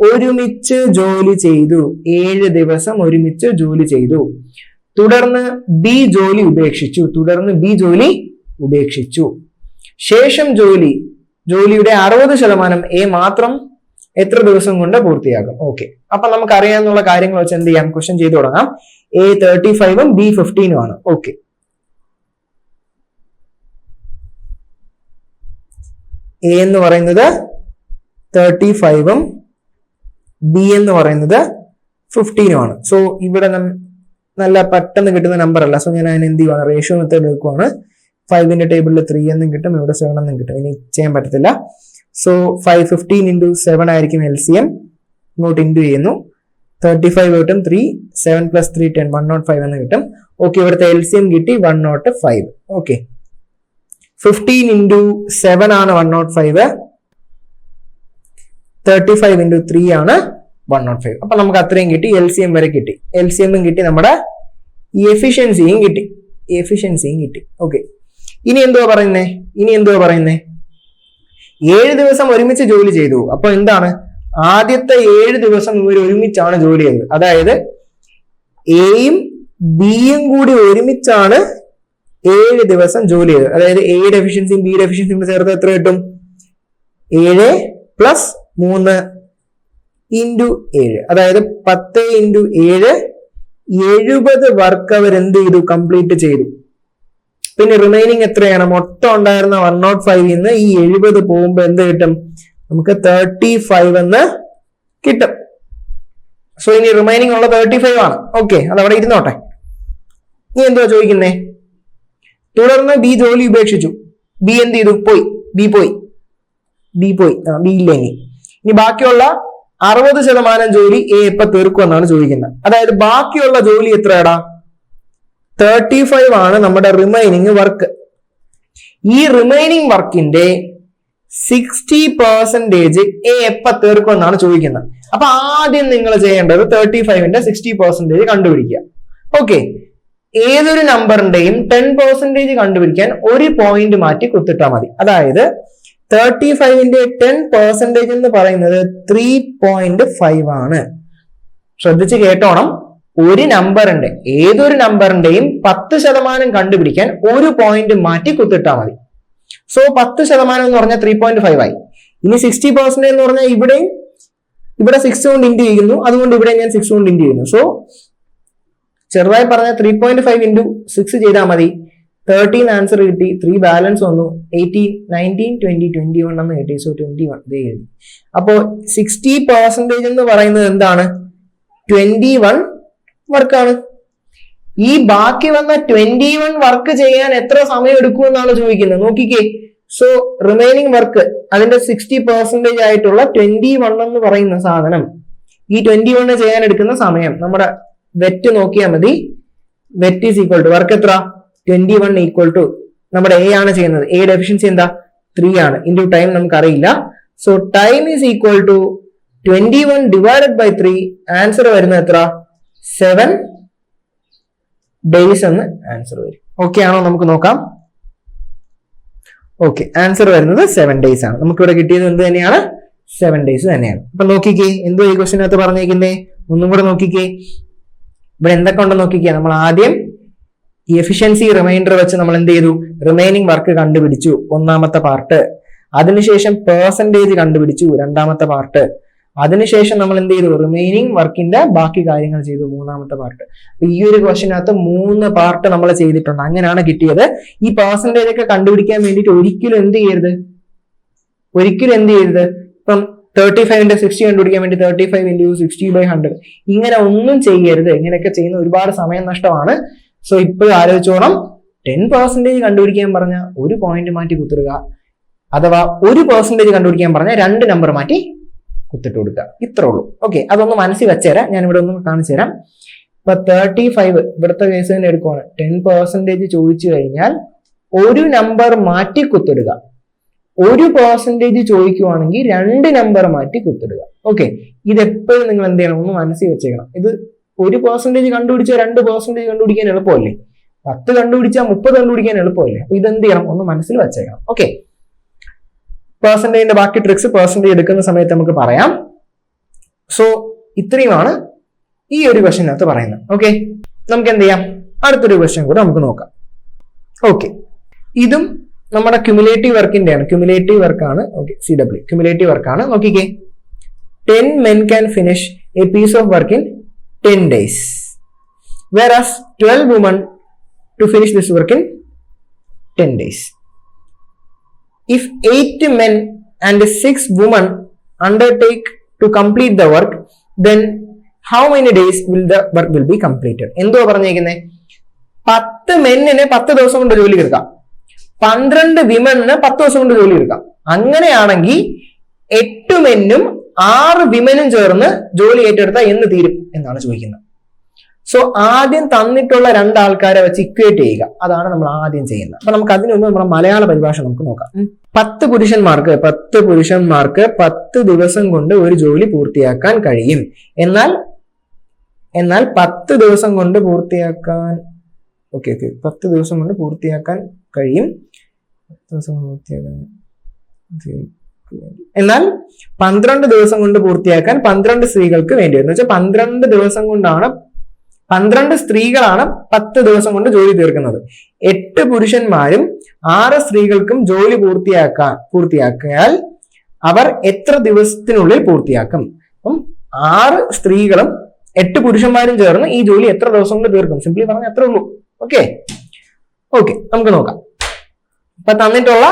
ഒരുമിച്ച് ജോലി ചെയ്തു. ഏഴ് ദിവസം ഒരുമിച്ച് ജോലി ചെയ്തു. തുടർന്ന് ബി ജോലി ഉപേക്ഷിച്ചു. തുടർന്ന് ബി ജോലി ഉപേക്ഷിച്ചു. ശേഷം ജോലി ജോലിയുടെ അറുപത് ശതമാനം എ മാത്രം എത്ര ദിവസം കൊണ്ട് പൂർത്തിയാകും? ഓക്കെ അപ്പൊ നമുക്ക് അറിയാവുന്ന കാര്യങ്ങൾ വെച്ച് എന്ത് ചെയ്യാം? ക്വസ്റ്റ്യൻ ചെയ്തു തുടങ്ങാം. എ തേർട്ടി ഫൈവും ബി ഫിഫ്റ്റീനും ആണ്. ഓക്കെ എ എന്ന് പറയുന്നത് തേർട്ടി ഫൈവും ബി എന്ന് പറയുന്നത് ഫിഫ്റ്റീനും ആണ്. സോ ഇവിടെ നല്ല പെട്ടെന്ന് കിട്ടുന്ന നമ്പർ അല്ല. സോ ഞാൻ അതിന് എന്ത് ചെയ്യുവാണ്? Ratio method എടുക്കുവാണ്. ഫൈവിന്റെ ടേബിളിൽ ത്രീ എന്നും കിട്ടും. ഇവിടെ സെവൻ എന്നും കിട്ടും. ഇനി ചെയ്യാൻ പറ്റത്തില്ല. So five fifteen into seven ആയിരിക്കും എൽ സി എം ഇങ്ങോട്ട് ഇന്റു ചെയ്യുന്നു. തേർട്ടി ഫൈവ് കിട്ടും three seven plus three ten one not five എന്ന് കിട്ടും. ഓക്കെ ഇവിടുത്തെ എൽ സി എം കിട്ടി one not five okay fifteen into seven ആണ് one not five thirty five into three ആണ് one not five അപ്പൊ നമുക്ക് അത്രയും കിട്ടി എൽ സി എം വരെ കിട്ടി. എൽ സി എമ്മും കിട്ടി നമ്മുടെ എഫിഷ്യൻസിയും കിട്ടി. എഫിഷ്യൻസിയും കിട്ടി. ഓക്കെ ഇനി എന്തുവാ പറയുന്നേ? ഇനി എന്തുവാ പറയുന്നേ? ഏഴ് ദിവസം ഒരുമിച്ച് ജോലി ചെയ്തു. അപ്പൊ എന്താണ്? ആദ്യത്തെ ഏഴ് ദിവസം ഇവർ ഒരുമിച്ചാണ് ജോലി ചെയ്തത് അതായത് എയും ബിയും കൂടി ഒരുമിച്ചാണ് ഏഴ് ദിവസം ജോലി ചെയ്തത്. അതായത് എ ഡെഫിഷ്യൻസിയും ബി ഡെഫിഷ്യൻസിയും ചേർത്ത് എത്ര കിട്ടും? ഏഴ് പ്ലസ് മൂന്ന് ഇന്റു ഏഴ്. അതായത് പത്ത് ഇന്റു ഏഴ് എഴുപത് വർക്ക് അവർ എന്ത് ചെയ്തു? കംപ്ലീറ്റ് ചെയ്തു. പിന്നെ റിമൈനിങ് എത്രയാണ്? മൊത്തം ഉണ്ടായിരുന്ന വൺ നോട്ട് ഫൈവിൽ നിന്ന് ഈ എഴുപത് പോകുമ്പോൾ എന്ത് കിട്ടും? നമുക്ക് തേർട്ടി ഫൈവ് എന്ന് കിട്ടും. സോ ഇനി റിമൈനിങ് ഉള്ള തേർട്ടി ഫൈവ് ആണ്. ഓക്കെ അത് അവിടെ ഇരുന്നോട്ടെ. നീ എന്തുവാ ചോദിക്കുന്നേ? തുടർന്ന് ബി ജോലി ഉപേക്ഷിച്ചു. ബി എന്ത് ചെയ്തു? പോയി. ബി പോയി. ബി പോയി. ആ ബി ഇല്ല ഇനി ഇനി ബാക്കിയുള്ള അറുപത് ശതമാനം ജോലി എ എപ്പ തീർക്കുമെന്നാണ് ചോദിക്കുന്നത്. അതായത് ബാക്കിയുള്ള ജോലി എത്രയാടാ? തേർട്ടി ഫൈവ് ആണ് നമ്മുടെ റിമൈനിങ് വർക്ക് ഈ റിമൈനിങ് വർക്കിന്റെ സിക്സ്റ്റി പെർസെന്റേജ് എ എപ്പ തീർക്കും എന്നാണ് ചോദിക്കുന്നത്. അപ്പൊ ആദ്യം നിങ്ങൾ ചെയ്യേണ്ടത് തേർട്ടി ഫൈവിന്റെ സിക്സ്റ്റി പെർസെന്റേജ് കണ്ടുപിടിക്കുക. ഓക്കെ ഏതൊരു നമ്പറിന്റെയും ടെൻ പെർസെന്റേജ് കണ്ടുപിടിക്കാൻ ഒരു പോയിന്റ് മാറ്റി കുത്തിട്ടാൽ മതി. അതായത് തേർട്ടി ഫൈവിന്റെ ടെൻ പെർസെന്റേജ് എന്ന് പറയുന്നത് ത്രീ പോയിന്റ് ഫൈവ് ആണ്. ശ്രദ്ധിച്ച് കേട്ടോണം. ഒരു നമ്പറിന്റെ ഏതൊരു നമ്പറിന്റെയും പത്ത് ശതമാനം കണ്ടുപിടിക്കാൻ ഒരു പോയിന്റ് മാറ്റി കുത്തിട്ടാൽ മതി. സോ പത്ത് ശതമാനം എന്ന് പറഞ്ഞാൽ ത്രീ പോയിന്റ് ഫൈവ് ആയി. ഇനി സിക്സ്റ്റി പെർസെന്റ് എന്ന് പറഞ്ഞാൽ ഇവിടെയും ഇവിടെ സിക്സ് കൊണ്ട് ഇന്റു ചെയ്യുന്നു. അതുകൊണ്ട് ഇവിടെ ഞാൻ സിക്സ് കൊണ്ട് ഇന്റു ചെയ്യുന്നു. സോ ചെറുതായി പറഞ്ഞ three point five into six ചെയ്താൽ മതി. തേർട്ടീൻ ആൻസർ കിട്ടി. ത്രീ ബാലൻസ് വന്നു. Eighteen nineteen twenty twenty one എന്ന് കിട്ടി. സോ ട്വന്റി വൺ ഇതേ എഴുതി. അപ്പോ സിക്സ്റ്റി പെർസെന്റേജ് എന്ന് പറയുന്നത് എന്താണ്? ട്വന്റി വൺ വർക്കാണ് ഈ ബാക്കി വന്ന ട്വന്റി വൺ വർക്ക് ചെയ്യാൻ എത്ര സമയം എടുക്കുമെന്നാണ് ചോദിക്കുന്നത്. നോക്കിക്കേ. സോ റിമൈനിങ് വർക്ക് അതിന്റെ സിക്സ്റ്റി പെർസെന്റേജ് ആയിട്ടുള്ള ട്വന്റി വൺ എന്ന് പറയുന്ന സാധനം. ഈ ട്വന്റി വണ് ചെയ്യാൻ എടുക്കുന്ന സമയം. നമ്മുടെ വെറ്റ് നോക്കിയാൽ മതി. Wet is equal to work എത്ര? ട്വന്റി വൺ ഈക്വൽ ടു നമ്മുടെ എ ആണ് ചെയ്യുന്നത്. എ ഡെഫിഷ്യൻസി എന്താ? ത്രീ ആണ്. ഇന്റു ടൈം നമുക്ക് അറിയില്ല so time is equal to twenty one divided by three answer വരുന്നത് എത്ര? സെവൻ ഡേയ്സ് എന്ന് ആൻസർ വരും. ഓക്കെ ആണോ? നമുക്ക് നോക്കാം. ഓക്കെ ആൻസർ വരുന്നത് സെവൻ ഡേയ്സ് ആണ്. നമുക്ക് ഇവിടെ കിട്ടിയത് എന്ത് തന്നെയാണ്? സെവൻ ഡേയ്സ് തന്നെയാണ്. അപ്പൊ നോക്കിക്കേ എന്തോ ഈ ക്വസ്റ്റിനകത്ത് പറഞ്ഞേക്കുന്നേ ഒന്നും കൂടെ നോക്കിക്കേ. ഇവിടെ എന്തൊക്കെ ഉണ്ടെന്ന് നോക്കിക്കേ. നമ്മൾ ആദ്യം ഈ എഫിഷ്യൻസി റിമൈൻഡർ വെച്ച് നമ്മൾ എന്ത് ചെയ്തു? റിമൈനിങ് വർക്ക് കണ്ടുപിടിച്ചു. ഒന്നാമത്തെ പാർട്ട് അതിനുശേഷം പേഴ്സന്റേജ് കണ്ടുപിടിച്ചു. രണ്ടാമത്തെ പാർട്ട് അതിനുശേഷം നമ്മൾ എന്ത് ചെയ്തു? റിമൈനിങ് വർക്കിന്റെ ബാക്കി കാര്യങ്ങൾ ചെയ്തു മൂന്നാമത്തെ പാർട്ട് ഈ ഒരു ക്വസ്റ്റിനകത്ത് മൂന്ന് പാർട്ട് നമ്മൾ ചെയ്തിട്ടുണ്ട്. അങ്ങനെയാണ് കിട്ടിയത്. ഈ പേഴ്സന്റേജ് ഒക്കെ കണ്ടുപിടിക്കാൻ വേണ്ടിയിട്ട് ഒരിക്കലും എന്ത് ചെയ്യരുത്? ഒരിക്കലും എന്ത് ചെയ്യരുത്? ഇപ്പം തേർട്ടി ഫൈവിന്റെ സിക്സ്റ്റി കണ്ടുപിടിക്കാൻ വേണ്ടി thirty five into sixty by hundred ഇങ്ങനെ ഒന്നും ചെയ്യരുത്. ഇങ്ങനെയൊക്കെ ചെയ്യുന്ന ഒരുപാട് സമയം നഷ്ടമാണ്. സോ ഇപ്പോൾ ആലോചിച്ചോണം. ടെൻ പെർസെന്റേജ് കണ്ടുപിടിക്കാൻ പറഞ്ഞാൽ ഒരു പോയിന്റ് മാറ്റി കുത്തിടുക അഥവാ ഒരു പെർസെന്റേജ് കണ്ടുപിടിക്കാൻ പറഞ്ഞാൽ രണ്ട് നമ്പർ മാറ്റി കുത്തിട്ട് കൊടുക്കുക ഇത്രേ ഉള്ളൂ ഓക്കെ അതൊന്ന് മനസ്സിൽ വെച്ചുതരാം ഞാൻ ഇവിടെ ഒന്ന് കാണിച്ചു തരാം. ഇപ്പൊ തേർട്ടി ഫൈവ് ഇവിടുത്തെ കേസ് തന്നെ എടുക്കുവാണ്. ടെൻ പെർസെന്റേജ് ചോദിച്ചു കഴിഞ്ഞാൽ ഒരു നമ്പർ മാറ്റി കുത്തിടുക. ഒരു പെർസെന്റേജ് ചോദിക്കുവാണെങ്കിൽ രണ്ട് നമ്പർ മാറ്റി കുത്തിടുക. ഓക്കെ ഇത് എപ്പോഴും നിങ്ങൾ എന്ത് ചെയ്യണം? ഒന്ന് മനസ്സിൽ വെച്ചേക്കണം. ഇത് ഒരു പെർസെന്റേജ് കണ്ടുപിടിച്ചാൽ രണ്ട് പെർസെന്റേജ് കണ്ടുപിടിക്കാൻ എളുപ്പമല്ലേ? പത്ത് കണ്ടുപിടിച്ചാൽ മുപ്പത് കണ്ടുപിടിക്കാൻ എളുപ്പമല്ലേ? അപ്പൊ ഇതെന്ത് ചെയ്യണം? ഒന്ന് മനസ്സിൽ വെച്ചേക്കണം. ഓക്കെ പെർസെന്റേജിന്റെ ബാക്കി ട്രിക്സ് പെർസെന്റേജ് എടുക്കുന്ന സമയത്ത് നമുക്ക് പറയാം. സോ ഇത്രയുമാണ് ഈ ഒരു ക്വസ്റ്റിനകത്ത് പറയുന്നത്. ഓക്കെ നമുക്ക് എന്ത് ചെയ്യാം? അടുത്തൊരു ക്വസ്റ്റ്യൻ കൂടെ നമുക്ക് നോക്കാം. ഓക്കെ ഇതും നമ്മുടെ ക്യുമുലേറ്റീവ് വർക്കിന്റെ ആണ്. ക്യുമുലേറ്റീവ് വർക്കാണ് ഓക്കെ സി ഡബ്ല്യു ക്യുമുലേറ്റീവ് വർക്കാണ് നോക്കിക്കേ. Ten men can finish a piece of work in ten days whereas 12 women to finish this work in 10 days. If 8 men and 6 women undertake to complete the work, then how many days will the work will be completed? എന്തോ പറഞ്ഞേക്കുന്നത് പത്ത് മെന്നിന് പത്ത് ദിവസം കൊണ്ട് ജോലി എടുക്കാം പന്ത്രണ്ട് വിമണിന് പത്ത് ദിവസം കൊണ്ട് ജോലി എടുക്കാം അങ്ങനെയാണെങ്കിൽ എട്ട് മെന്നും ആറ് വിമനും ചേർന്ന് ജോലി ഏറ്റെടുത്താൽ എന്ന് തീരും എന്നാണ് ചോദിക്കുന്നത്. സോ ആദ്യം തന്നിട്ടുള്ള രണ്ടാൾക്കാരെ വെച്ച് ഇക്വേറ്റ് ചെയ്യുക. അതാണ് നമ്മൾ ആദ്യം ചെയ്യുന്നത്. അപ്പൊ നമുക്ക് അതിനു മുമ്പ് നമ്മുടെ മലയാള പരിഭാഷ നമുക്ക് നോക്കാം. പത്ത് പുരുഷന്മാർക്ക് പത്ത് പുരുഷന്മാർക്ക് പത്ത് ദിവസം കൊണ്ട് ഒരു ജോലി പൂർത്തിയാക്കാൻ കഴിയും. എന്നാൽ എന്നാൽ പത്ത് ദിവസം കൊണ്ട് പൂർത്തിയാക്കാൻ ഓക്കെ ഓക്കെ പത്ത് ദിവസം കൊണ്ട് പൂർത്തിയാക്കാൻ കഴിയും. പത്ത് ദിവസം കൊണ്ട് പൂർത്തിയാക്കാൻ എന്നാൽ പന്ത്രണ്ട് ദിവസം കൊണ്ട് പൂർത്തിയാക്കാൻ പന്ത്രണ്ട് സ്ത്രീകൾക്ക് വേണ്ടി വരും. എന്ന് വെച്ചാൽ പന്ത്രണ്ട് ദിവസം കൊണ്ടാണ് പന്ത്രണ്ട് സ്ത്രീകളാണ് പത്ത് ദിവസം കൊണ്ട് ജോലി തീർക്കുന്നത്. എട്ട് പുരുഷന്മാരും ആറ് സ്ത്രീകൾക്കും ജോലി പൂർത്തിയാക്കാൻ പൂർത്തിയാക്കിയാൽ അവർ എത്ര ദിവസത്തിനുള്ളിൽ പൂർത്തിയാക്കും? അപ്പം ആറ് സ്ത്രീകളും എട്ട് പുരുഷന്മാരും ചേർന്ന് ഈ ജോലി എത്ര ദിവസം കൊണ്ട് തീർക്കും? സിംപ്ലി പറഞ്ഞാൽ എത്ര ഉള്ളൂ. ഓക്കെ ഓക്കെ നമുക്ക് നോക്കാം. ഇപ്പൊ തന്നിട്ടുള്ള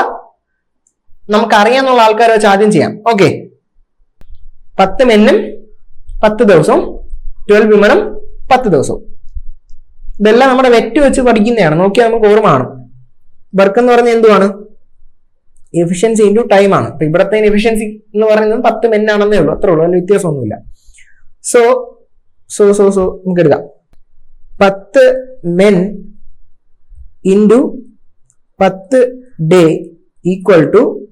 നമുക്കറിയാന്നുള്ള ആൾക്കാരെ വെച്ച് ആദ്യം ചെയ്യാം. ഓക്കെ പത്ത് മെന്നും പത്ത് ദിവസവും ട്വൽവ് വിമണും പത്ത് ദിവസവും ഇതെല്ലാം നമ്മുടെ വെറ്റ് വെച്ച് പഠിക്കുന്നതാണ്. നോക്കിയാൽ നമുക്ക് ഓർമ്മ കാണും. വർക്ക് എന്ന് പറഞ്ഞാൽ എന്തുവാണ്? എഫിഷ്യൻസി ഇന്റു ടൈം ആണ്. ഇപ്പൊ ഇവിടത്തെ എഫിഷ്യൻസി എന്ന് പറയുന്നത് പത്ത് മെന്നാണെന്നേ ഉള്ളൂ. അത്രേ ഉള്ളൂ. അതിന് വ്യത്യാസമൊന്നുമില്ല. സോ സോ സോ സോ നമുക്ക് എടുക്കാം. പത്ത് മെൻ ഇന്റു പത്ത് ഡേ ഈക്വൽ ടു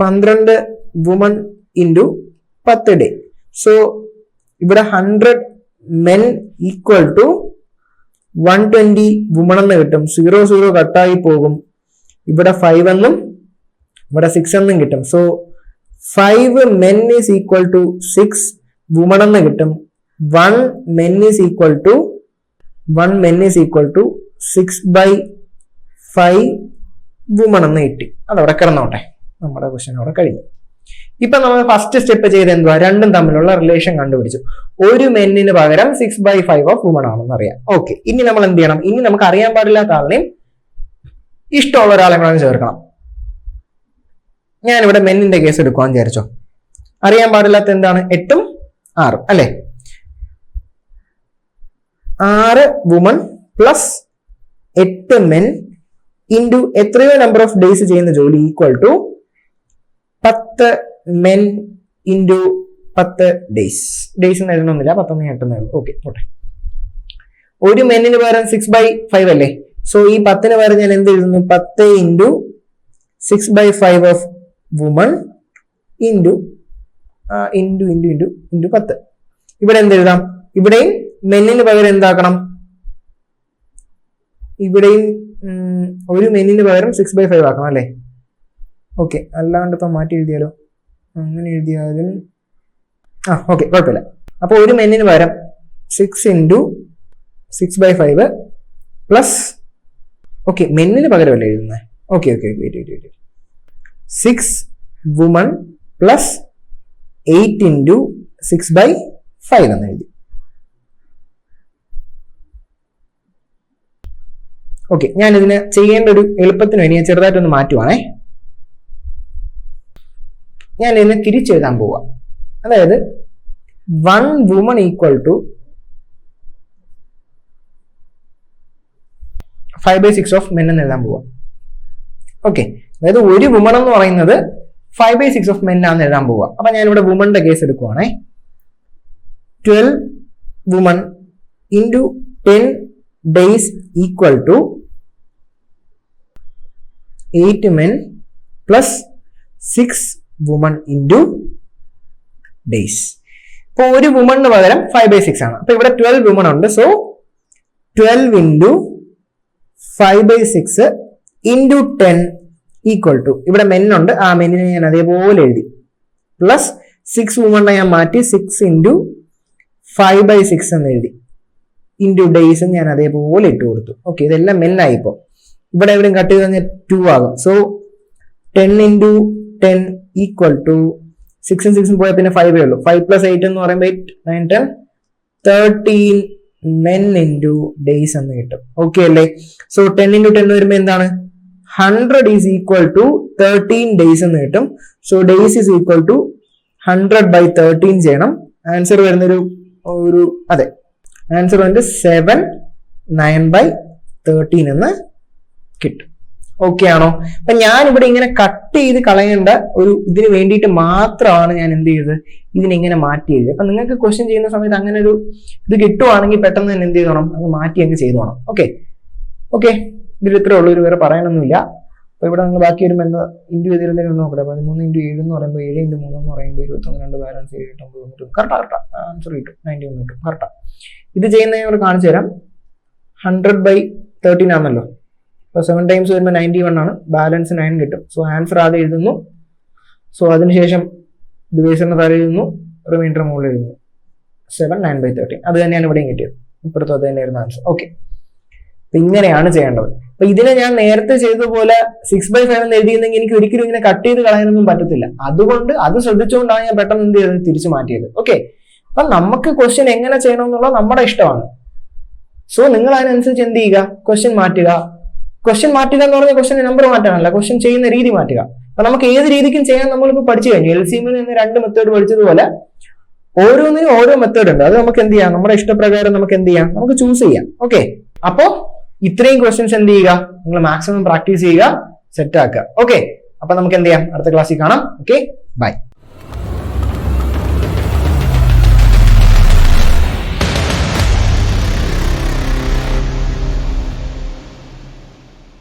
പന്ത്രണ്ട് വുമൺ ഇന്റു പത്ത് ഡേ സോ ഇവിടെ hundred men equal to one twenty woman എന്ന് കിട്ടും. സീറോ സീറോ കട്ടായി പോകും. ഇവിടെ ഫൈവ് എന്നും ഇവിടെ സിക്സ് എന്നും കിട്ടും. So five men is equal to six woman എന്ന് കിട്ടും. One men is equal to one men is equal to six by five woman എന്ന് കിട്ടി. അതവിടെ കിടന്നോട്ടെ. നമ്മുടെ ക്വസ്റ്റ്യൻ അവിടെ കഴിഞ്ഞു. ഇപ്പൊ നമ്മൾ ഫസ്റ്റ് സ്റ്റെപ്പ് ചെയ്ത് എന്തുവാ? രണ്ടും തമ്മിലുള്ള റിലേഷൻ കണ്ടുപിടിച്ചു. ഒരു മെന്നിന് പകരം six by five of woman ആണെന്ന് അറിയാം. ഓക്കെ ഇനി നമ്മൾ എന്ത് ചെയ്യണം? ഇനി നമുക്ക് അറിയാൻ പാടില്ലാത്ത ആളിനെയും ഇഷ്ടമുള്ള ഒരാളെ കൂടെ ചേർക്കണം. ഞാനിവിടെ മെന്നിന്റെ കേസ് എടുക്കുവാന്ന് വിചാരിച്ചോ. അറിയാൻ പാടില്ലാത്ത എന്താണ്? എട്ടും ആറും. അല്ലെ? ആറ് വുമൺ പ്ലസ് എട്ട് മെൻ ഇന്റു എത്രയോ നമ്പർ ഓഫ് ഡേയ്സ് ചെയ്യുന്ന ജോലി ഈക്വൽ ടു പത്ത് മെൻ ഇന്റു പത്ത് ഡേയ്സ് ഡേയ്സ് എന്ന് എഴുതണമെന്നില്ല പത്തൊന്ന് എട്ടെന്നേ ഉള്ളൂ ഓക്കെ പോട്ടെ. ഒരു മെന്നിന് പകരം സിക്സ് ബൈ ഫൈവ് അല്ലേ? സോ ഈ പത്തിന് പകരം ഞാൻ എന്ത് എഴുതുന്നു? പത്ത് into six by five of woman into into into into into പത്ത്. ഇവിടെ എന്ത് എഴുതാം? ഇവിടെയും മെന്നിന് പകരം എന്താക്കണം? ഇവിടെയും ഒരു മെന്നിന് പകരം സിക്സ് ബൈ ഫൈവ് ആക്കണം അല്ലേ? ഓക്കെ അല്ലാണ്ട് ഇപ്പം മാറ്റി എഴുതിയാലോ? അങ്ങനെ എഴുതിയാലും. ആ ഓക്കെ കുഴപ്പമില്ല. അപ്പോൾ ഒരു മെന്നിന് പകരം six into six by five plus okay മെന്നിന് പകരമല്ലേ എഴുതുന്നത് okay okay wait wait wait six woman plus eight into six by five എന്ന് എഴുതി. ഓക്കെ ഞാൻ ഇതിന് ചെയ്യേണ്ട ഒരു എളുപ്പത്തിന് വേണ്ടി ഞാൻ ചെറുതായിട്ടൊന്ന് മാറ്റുവാണേ. ഞാൻ ഇതിനെ തിരിച്ചെഴുതാൻ പോവാ. അതായത് one woman equal to five by six of men എന്ന് എഴുതാൻ പോവാ. ഓക്കെ അതായത് ഒരു വുമൺ എന്ന് പറയുന്നത് five by six of men ആണെന്ന് എഴുതാൻ പോവാ. അപ്പൊ ഞാൻ ഇവിടെ വുമണിന്റെ case എടുക്കുവാണേ. Twelve woman into ten days equal to eight men plus six woman into days ഇപ്പോൾ ഒരു വുമണിന് പകരം ഫൈവ് ബൈ സിക്സ് ആണ്. അപ്പൊ ഇവിടെ ട്വൽവ് വുമൺ ഉണ്ട്. So twelve into five by six into ten equal to ഇവിടെ മെന്നുണ്ട് ആ മെന്നിനെ ഞാൻ അതേപോലെ എഴുതി. പ്ലസ് സിക്സ് വുമണിനെ ഞാൻ മാറ്റി six into five by six എന്ന് എഴുതി. ഇന്റു ഡേയ്സ് ഞാൻ അതേപോലെ ഇട്ട് കൊടുത്തു. ഓക്കെ ഇതെല്ലാം മെന്നായി ഇപ്പോൾ ഇവിടെ എവിടെയും കട്ട് ചെയ്ത് കഴിഞ്ഞാൽ ടു ആകും. So ten into ten equal to സിക്സും സിക്സും പോയാൽ പിന്നെ ഫൈവേ ഉള്ളൂ. ഫൈവ് പ്ലസ് എയ്റ്റ് എന്ന് പറയുമ്പോൾ eight nine ten thirteen men into days എന്ന് കിട്ടും. ഓക്കെ അല്ലേ? സോ ടെൻ ഇന്റു ടെൻ വരുമ്പോൾ എന്താണ്? Hundred is equal to thirteen days എന്ന് കിട്ടും. So days is equal to hundred by thirteen ചെയ്യണം. ആൻസർ വരുന്നൊരു ഒരു അതെ. ആൻസർ വന്നിട്ട് സെവൻ നയൻ ബൈ തേർട്ടീൻ എന്ന് കിട്ടും. ഓക്കെ ആണോ? അപ്പൊ ഞാൻ ഇവിടെ ഇങ്ങനെ കട്ട് ചെയ്ത് കളയേണ്ട ഒരു ഇതിന് വേണ്ടിയിട്ട് മാത്രമാണ് ഞാൻ എന്ത് ചെയ്തത്? ഇതിനിങ്ങനെ മാറ്റി എഴുതി അപ്പൊ നിങ്ങൾക്ക് ക്വസ്റ്റ്യൻ ചെയ്യുന്ന സമയത്ത് അങ്ങനെ ഒരു ഇത് കിട്ടുവാണെങ്കിൽ പെട്ടെന്ന് തന്നെ എന്ത് ചെയ്തോണം? അത് മാറ്റി അങ്ങ് ചെയ്തോണം. ഓക്കെ ഓക്കെ ഇതിൽ ഇത്രേ ഉള്ളൂ. ഒരു വേറെ പറയാനൊന്നുമില്ല. അപ്പൊ ഇവിടെ നിങ്ങൾ ബാക്കി വരുമ്പോൾ എന്താ? ഇന്റു ചെയ്തിരുന്നെങ്കിൽ നോക്കട്ടെ. പതിമൂന്ന് ഇന്റു ഏഴ് എന്ന് പറയുമ്പോൾ ഏഴ് ഇന്റു മൂന്ന് എന്ന് പറയുമ്പോൾ ഇരുപത്തൊന്ന് രണ്ട് ബാലൻസ് ഏഴ് എട്ട് ഒമ്പത് കിട്ടും കറക്റ്റാ കറക്റ്റാ ആൻസർ കിട്ടും. നയന്റി ഒന്ന് കിട്ടും. കറക്റ്റാ ഇത് ചെയ്യുന്ന ഞാൻ കാണിച്ചു തരാം ഹൺഡ്രഡ് ബൈ തേർട്ടീൻ ആണല്ലോ. അപ്പോൾ സെവൻ ടൈംസ് വരുമ്പോൾ നയന്റി വൺ ആണ്. ബാലൻസ് നയൻ കിട്ടും. സോ ആൻസർ ആദ്യം എഴുതുന്നു. സോ അതിനുശേഷം ഡിവൈസറിന് താഴെ എഴുതുന്നു. റിമൈൻഡർ മുകളിൽ എഴുതുന്നു. സെവൻ നയൻ ബൈ തേർട്ടീൻ അത് തന്നെയാണ് ഇവിടെയും കിട്ടിയത്. ഇപ്പുറത്തും അത് തന്നെയായിരുന്നു ആൻസർ ഓക്കെ അപ്പൊ ഇങ്ങനെയാണ് ചെയ്യേണ്ടത്. അപ്പൊ ഇതിനെ ഞാൻ നേരത്തെ ചെയ്തതുപോലെ സിക്സ് ബൈ ഫൈവ് എന്ന് എഴുതിയിരുന്നെങ്കിൽ എനിക്ക് ഒരിക്കലും ഇങ്ങനെ കട്ട് ചെയ്ത് കളയാനൊന്നും പറ്റത്തില്ല. അതുകൊണ്ട് അത് ശ്രദ്ധിച്ചുകൊണ്ടാണ് ഞാൻ പെട്ടെന്ന് എന്ത് ചെയ്തത്? തിരിച്ചു മാറ്റിയത്. ഓക്കെ അപ്പൊ നമുക്ക് ക്വസ്റ്റ്യൻ എങ്ങനെ ചെയ്യണമെന്നുള്ളത് നമ്മുടെ ഇഷ്ടമാണ്. സോ നിങ്ങൾ അതിനനുസരിച്ച് എന്ത് ചെയ്യുക? ക്വസ്റ്റ്യൻ മാറ്റുക. ക്വസ്റ്റ്യൻ മാറ്റുക എന്ന് പറഞ്ഞാൽ ക്വസ്റ്റ്യൻ നമ്പർ മാറ്റാനല്ല ക്വസ്റ്റ്യൻ ചെയ്യുന്ന രീതി മാറ്റുക. അപ്പൊ നമുക്ക് ഏത് രീതിക്കും ചെയ്യാൻ നമ്മളിപ്പോൾ പഠിച്ചു കഴിഞ്ഞു. എൽ സി എമ്മിൽ നിന്ന് രണ്ട് മെത്തേഡ് പഠിച്ചതുപോലെ ഓരോന്നിനും ഓരോ മെത്തേഡ് ഉണ്ട്. അത് നമുക്ക് എന്ത് ചെയ്യാം? നമ്മുടെ ഇഷ്ടപ്രകാരം നമുക്ക് എന്ത് ചെയ്യാം? നമുക്ക് ചൂസ് ചെയ്യാം. ഓക്കെ അപ്പോ ഇത്രയും ക്വസ്റ്റ്യൻസ് എന്ത് ചെയ്യുക? നിങ്ങൾ മാക്സിമം പ്രാക്ടീസ് ചെയ്യുക. സെറ്റ് ആക്കുക. ഓക്കെ അപ്പൊ നമുക്ക് എന്ത് ചെയ്യാം? അടുത്ത ക്ലാസ്സിൽ കാണാം. Okay bye